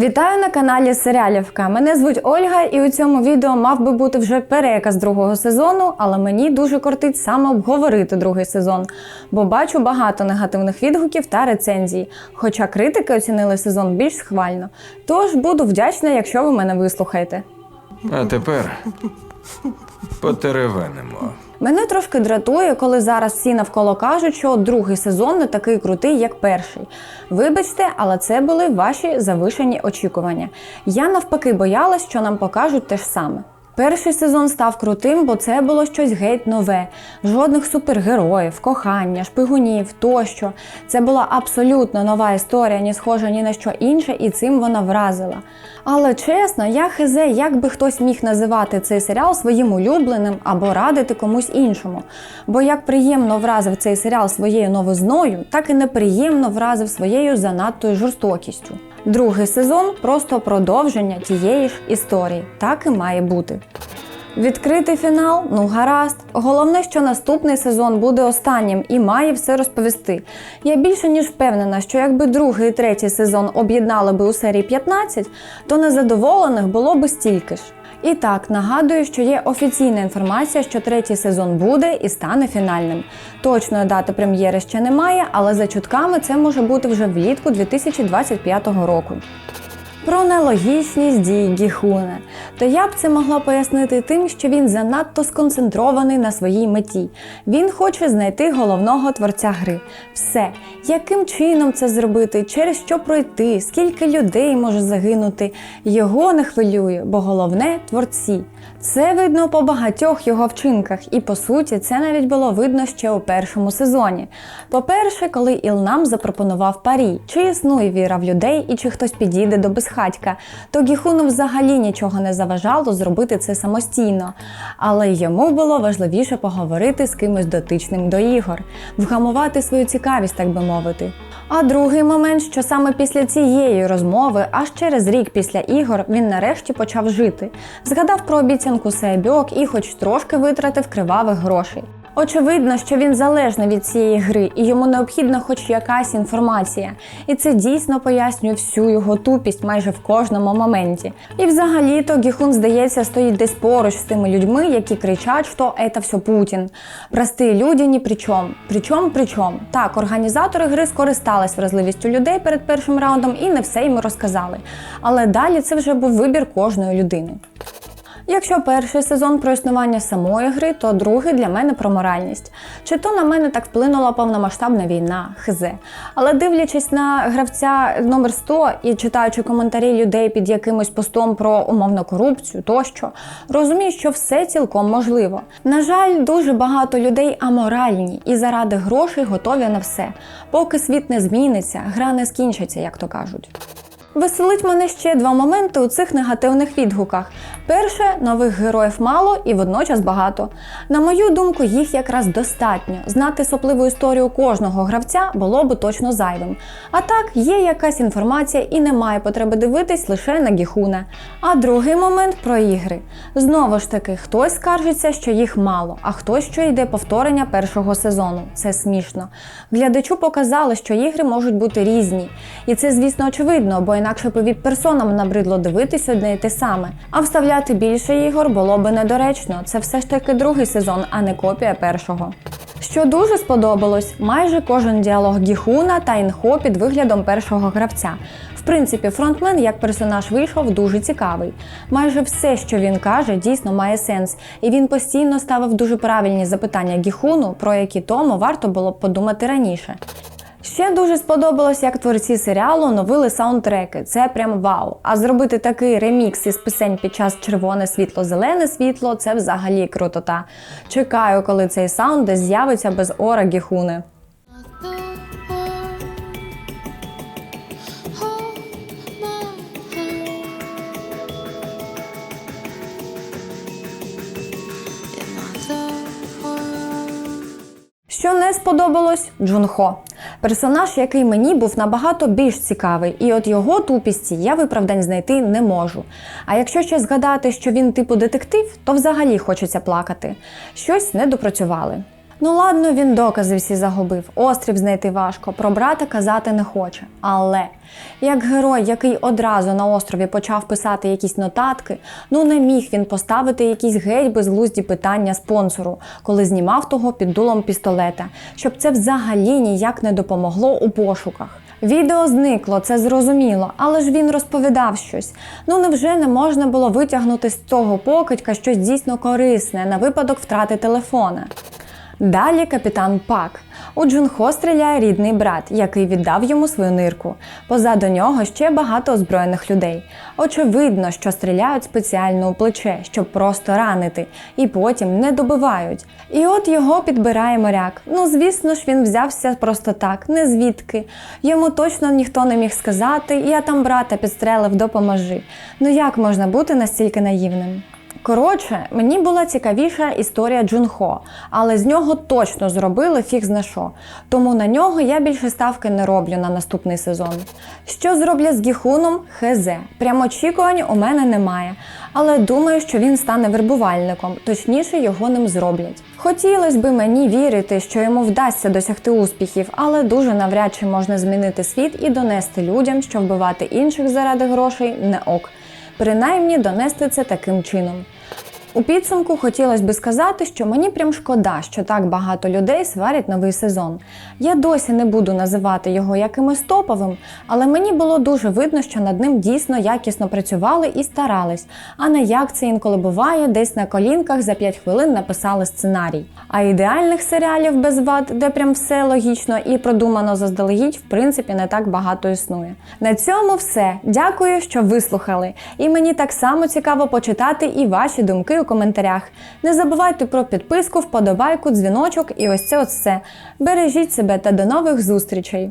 Вітаю на каналі Серіалівка. Мене звуть Ольга, і у цьому відео мав би бути вже переказ другого сезону, але мені дуже кортить саме обговорити другий сезон, бо бачу багато негативних відгуків та рецензій. Хоча критики оцінили сезон більш схвально. Тож буду вдячна, якщо ви мене вислухаєте. А тепер потеревенимо. Мене трошки дратує, коли зараз всі навколо кажуть, що другий сезон не такий крутий, як перший. Вибачте, але це були ваші завишені очікування. Я навпаки боялась, що нам покажуть те ж саме. Перший сезон став крутим, бо це було щось геть нове. Жодних супергероїв, кохання, шпигунів тощо. Це була абсолютно нова історія, ні схожа ні на що інше, і цим вона вразила. Але чесно, я хизе, як би хтось міг називати цей серіал своїм улюбленим або радити комусь іншому. Бо як приємно вразив цей серіал своєю новизною, так і неприємно вразив своєю занадтою жорстокістю. Другий сезон просто продовження тієї ж історії. Так і має бути. Відкритий фінал, ну гаразд. Головне, що наступний сезон буде останнім і має все розповісти. Я більше ніж впевнена, що якби другий і третій сезон об'єднали би у серії 15, то незадоволених було би стільки ж. І так, нагадую, що є офіційна інформація, що третій сезон буде і стане фінальним. Точної дати прем'єри ще немає, але за чутками це може бути вже влітку 2025 року. Про нелогічність дій Гіхуна. То я б це могла пояснити тим, що він занадто сконцентрований на своїй меті. Він хоче знайти головного творця гри. Все, яким чином це зробити, через що пройти, скільки людей може загинути, його не хвилює, бо головне творці. Це видно по багатьох його вчинках, і по суті, це навіть було видно ще у першому сезоні. По-перше, коли Ілнам запропонував парі, чи існує віра в людей і чи хтось підійде до безхатька, то Гіхуну взагалі нічого не заважало зробити це самостійно. Але йому було важливіше поговорити з кимось дотичним до ігор, вгамувати свою цікавість, так би мовити. А другий момент, що саме після цієї розмови, аж через рік після ігор, він нарешті почав жити. Згадав про обіцянку Сейбьок і хоч трошки витратив кривавих грошей. Очевидно, що він залежний від цієї гри, і йому необхідна хоч якась інформація. І це дійсно пояснює всю його тупість майже в кожному моменті. І взагалі-то Гіхун, здається, стоїть десь поруч з тими людьми, які кричать, що це все Путін. Прості люди ні при чому. Причому при чому? Так, організатори гри скористались вразливістю людей перед першим раундом і не все їм розказали. Але далі це вже був вибір кожної людини. Якщо перший сезон про існування самої гри, то другий для мене про моральність. Чи то на мене так вплинула повномасштабна війна, хизе. Але дивлячись на гравця номер 100 і читаючи коментарі людей під якимось постом про умовну корупцію тощо, розумію, що все цілком можливо. На жаль, дуже багато людей аморальні і заради грошей готові на все. Поки світ не зміниться, гра не скінчиться, як то кажуть. Веселить мене ще два моменти у цих негативних відгуках. Перше, нових героїв мало і водночас багато. На мою думку, їх якраз достатньо. Знати сопливу історію кожного гравця було би точно зайвим. А так, є якась інформація і немає потреби дивитись лише на Гіхуна. А другий момент про ігри. Знову ж таки, хтось скаржиться, що їх мало, а хтось, що йде повторення першого сезону. Це смішно. Глядачу показали, що ігри можуть бути різні. І це, звісно, очевидно, бо інакше б і персонам набридло дивитись одне й те саме. А вставляти більше ігор було би недоречно. Це все ж таки другий сезон, а не копія першого. Що дуже сподобалось, майже кожен діалог Гіхуна та Інхо під виглядом першого гравця. В принципі, фронтмен як персонаж вийшов дуже цікавий. Майже все, що він каже, дійсно має сенс, і він постійно ставив дуже правильні запитання Гіхуну, про які тому варто було б подумати раніше. Ще дуже сподобалось, як творці серіалу оновили саундтреки. Це прям вау. А зробити такий ремікс із пісень під час червоне світло, зелене світло це взагалі крутота. Чекаю, коли цей саунд десь з'явиться без ора Гіхуни. Що не сподобалось Джунхо. Персонаж, який мені був набагато більш цікавий, і от його тупісті я виправдань знайти не можу. А якщо ще згадати, що він типу детектив, то взагалі хочеться плакати. Щось не допрацювали. Ну ладно, він докази всі загубив, острів знайти важко, про брата казати не хоче. Але як герой, який одразу на острові почав писати якісь нотатки, ну не міг він поставити якісь геть безглузді питання спонсору, коли знімав того під дулом пістолета, щоб це взагалі ніяк не допомогло у пошуках. Відео зникло, це зрозуміло, але ж він розповідав щось. Ну невже не можна було витягнути з цього покидька щось дійсно корисне на випадок втрати телефона? Далі капітан Пак. У Джунхо стріляє рідний брат, який віддав йому свою нирку. Позаду нього ще багато озброєних людей. Очевидно, що стріляють спеціально у плече, щоб просто ранити, і потім не добивають. І от його підбирає моряк. Ну, звісно ж, він взявся просто так, не звідки. Йому точно ніхто не міг сказати, я там брата підстрелив, допоможи. Ну як можна бути настільки наївним? Коротше, мені була цікавіша історія Джунхо, але з нього точно зробили фіг зна що. Тому на нього я більше ставки не роблю на наступний сезон. Що зроблять з Гіхуном? Хезе. Прям очікувань у мене немає. Але думаю, що він стане вербувальником, точніше його ним зроблять. Хотілося би мені вірити, що йому вдасться досягти успіхів, але дуже навряд чи можна змінити світ і донести людям, що вбивати інших заради грошей не ок принаймні донести це таким чином. У підсумку хотілося би сказати, що мені прям шкода, що так багато людей сварять новий сезон. Я досі не буду називати його якимось топовим, але мені було дуже видно, що над ним дійсно якісно працювали і старались, а не як це інколи буває, десь на колінках за 5 хвилин написали сценарій. А ідеальних серіалів без вад, де прям все логічно і продумано заздалегідь, в принципі, не так багато існує. На цьому все. Дякую, що вислухали. І мені так само цікаво почитати і ваші думки у коментарях. Не забувайте про підписку, вподобайку, дзвіночок і ось це ось все. Бережіть себе та до нових зустрічей!